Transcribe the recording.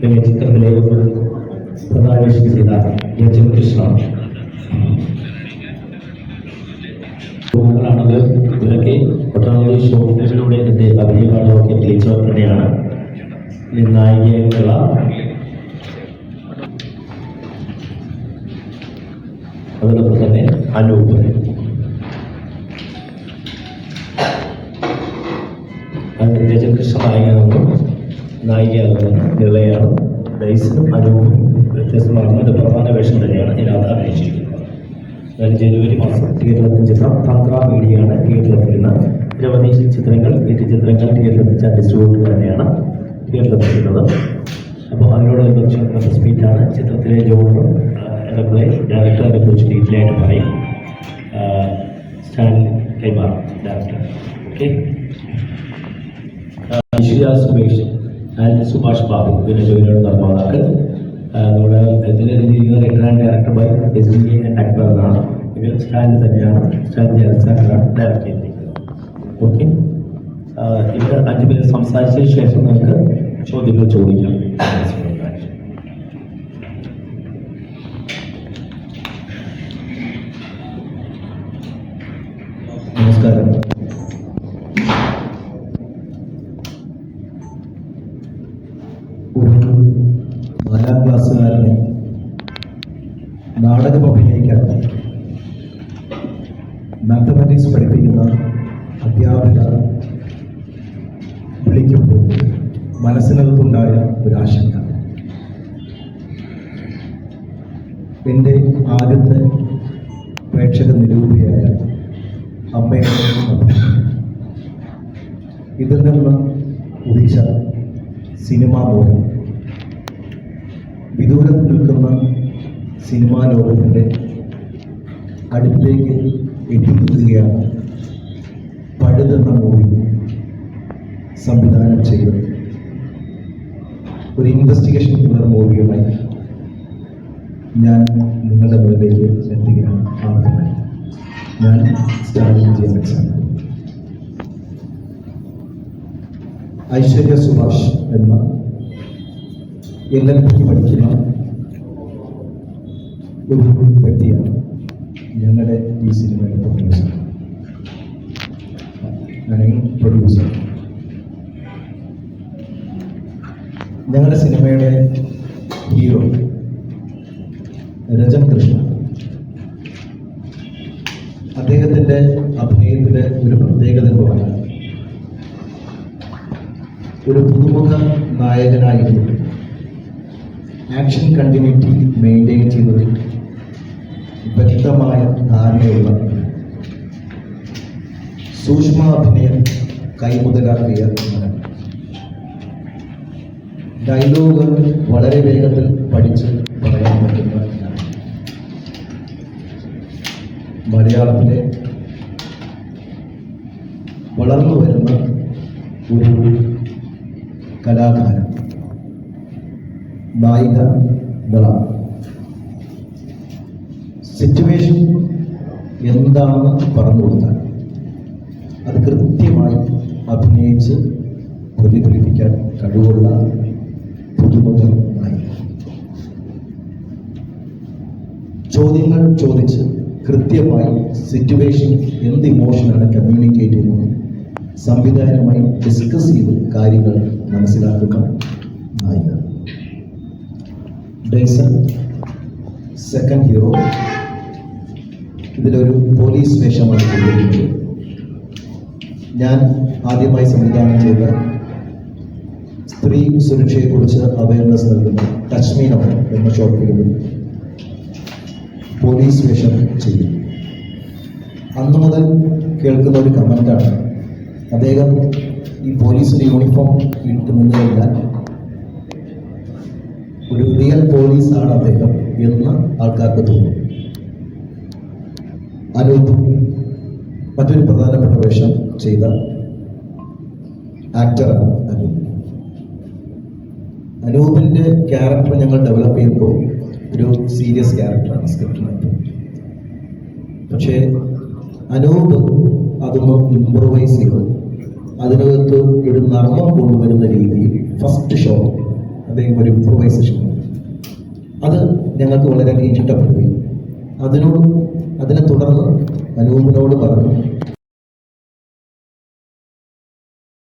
പിന്നെ ചിത്രത്തിലെ പ്രധാനവേഷം ചെയ്ത എം കൃഷ്ണ ാണത് ഇവരൊക്കെ ഒട്ടനവധി ഷോപ്പിലൂടെ എന്റെ അഭിനയപാഠമൊക്കെ തെളിയിച്ചവർ തന്നെയാണ്. ഈ അതോടൊപ്പം തന്നെ അനൂപ്. രജൻ കൃഷ്ണ നായികയാകുന്നു നിളയാണ് ഡൈസിനും അനൂപും വ്യത്യസ്തമാകുന്ന ഒരു പ്രധാന വേഷം തന്നെയാണ് ഇതിനകത്ത് അഭിനയിച്ചിരിക്കുന്നത്. ജനുവരി മാസം തിയേറ്ററിലെത്തുന്ന ചിത്രം തന്ത്ര മീഡിയയാണ് തിയേറ്ററിലെത്തിക്കുന്ന നിരവധി ചിത്രങ്ങൾ എട്ട് ചിത്രങ്ങൾ തിയേറ്ററിലെത്തിച്ച ഡിസ്ട്രിബ്യൂട്ടർ തന്നെയാണ് തിയേറ്ററിലെത്തിക്കുന്നത് അപ്പോൾ അതിനോട് അതിനോടനുബന്ധിച്ചുള്ള സ്പീറ്റാണ് ചിത്രത്തിലെ ജോണറും എന്നെ ഡയറക്ടർ അതിനെക്കുറിച്ച് ഡീറ്റെയിൽ ആയിട്ട് പറയും. സ്റ്റാൻലി കൈമാറും director okay Aishwarya Sumesh and Subhash Babu ജോലിയുടെ നിർമ്മാതാക്കൾ. നമ്മുടെ ഇതിൽ എഴുതിയിരിക്കുന്ന return and director by S B and Akbar എന്നാണ് ഇവർ സ്റ്റാൻഡ് തന്നെയാണ്. സ്റ്റാൻഡ് ജലസാക്കാണ് ഡയറക്ട് ചെയ്തിരിക്കുന്നത്. ഓക്കെ ഇവർ അഞ്ച് പേര് സംസാരിച്ചതിന് ശേഷം നിങ്ങൾക്ക് ചോദ്യങ്ങൾ ചോദിക്കാം. നമസ്കാരം നാലാം ക്ലാസ്സുകാരനെ നാടകം അഭിനയിക്കാൻ മാത്തമാറ്റിക്സ് പഠിപ്പിക്കുന്ന അധ്യാപിക വിളിക്കുമ്പോൾ മനസ്സിനകത്തുണ്ടായ ഒരു ആശങ്ക. എന്റെ ആദ്യത്തെ പ്രേക്ഷക നിരൂപിയായ അഭിനയം. ഇതിൽ നിന്ന് ഉദിച്ച സിനിമ ലോകം വിദൂരത്ത് നിൽക്കുന്ന സിനിമാ ലോകത്തിന്റെ അടുത്തേക്ക് എത്തിക്കുകയാണ് പഴുതെന്ന മൂവി സംവിധാനം ചെയ്തത് ഒരു ഇൻവെസ്റ്റിഗേഷൻ ത്രില്ലർ മൂവിയുമായി ഞാൻ നിങ്ങളുടെ മുന്നിലേക്ക് എത്തുകയാണ് ഞാൻ സ്റ്റാലിൻ ജെയിംസ് ഐശ്വര്യ സുഭാഷ് എന്ന എൽ എൽ പഠിക്കുന്ന ഒരു വ്യക്തിയാണ് ഞങ്ങളുടെ ഈ സിനിമയുടെ പ്രൊഡ്യൂസർ ഞാൻ പ്രൊഡ്യൂസർ ഞങ്ങളുടെ സിനിമയുടെ ഹീറോ രജൻ കൃഷ്ണ ഒരു പ്രത്യേകത പറഞ്ഞാൽ ഒരു പുതുമുഖ നായകനായിരുന്നു ആക്ഷൻ കണ്ടിന്യൂറ്റി മെയിന്റെയിൻ ചെയ്യുന്നതിൽ വ്യക്തമായ ധാരണയുള്ള സൂക്ഷ്മ അഭിനയം കൈമുതലാക്കിയ ഡയലോഗുകൾ വളരെ വേഗത്തിൽ പഠിച്ച് പറയാൻ പറ്റുന്ന. മലയാളത്തിലെ വളർന്നു വരുന്ന ഒരു കലാകാരൻ. നായിക ബള സിറ്റുവേഷൻ എന്താണെന്ന് പറഞ്ഞു കൊടുത്താൽ അത് കൃത്യമായി അഭിനയിച്ച് പ്രതിഫലിപ്പിക്കാൻ കഴിവുള്ള പുതുമുഖമായി ചോദ്യങ്ങൾ ചോദിച്ച് കൃത്യമായി സിറ്റുവേഷൻ എന്ത് ഇമോഷനാണ് കമ്മ്യൂണിക്കേറ്റ് ചെയ്യുന്നത്? സംവിധാനവുമായി ഡിസ്കസ് ചെയ്ത് കാര്യങ്ങൾ മനസ്സിലാക്കുക. ഡേസൺ സെക്കൻഡ് ഹീറോ ഇതിലൊരു പോലീസ് വേഷമാണ് ചെയ്തിരിക്കുന്നത്. ഞാൻ ആദ്യമായി സംവിധാനം ചെയ്ത സ്ത്രീ സുരക്ഷയെക്കുറിച്ച് അവയർനെസ് നൽകുന്ന കശ്മീരം എന്ന ഷോർട്ട് ഫിലിമിൽ പോലീസ് വേഷം ചെയ്തു. അന്ന് മുതൽ കേൾക്കുന്ന ഒരു കമന്റാണ് അദ്ദേഹം ഈ പോലീസിന്റെ യൂണിഫോം ഇട്ട് നിന്ന് കഴിഞ്ഞാൽ ഒരു റിയൽ പോലീസാണ് അദ്ദേഹം എന്ന് ആൾക്കാർക്ക് തോന്നും. അനൂപ് മറ്റൊരു പ്രധാനപ്പെട്ട വേഷം ചെയ്ത ആക്ടറാണ് അനൂപ്. അനൂപിന്റെ ക്യാരക്ടർ ഞങ്ങൾ ഡെവലപ്പ് ചെയ്യുമ്പോൾ ഒരു സീരിയസ് ക്യാരക്ടറാണ് സ്ക്രിപ്റ്റിനകത്ത് പക്ഷേ അനൂപ് അതൊന്നും ഇമ്പ്രൂവൈസ് ചെയ്തു അതിനകത്ത് ഒരു നർമ്മം കൊണ്ടുവരുന്ന രീതിയിൽ ഫസ്റ്റ് ഷോ അദ്ദേഹം ഒരു ഇംപ്രൂവൈസേഷൻ അത് ഞങ്ങൾക്ക് വളരെ ഇഷ്ടപ്പെടുകയും അതിനോട് അതിനെ തുടർന്ന് അനൂപിനോട് പറഞ്ഞു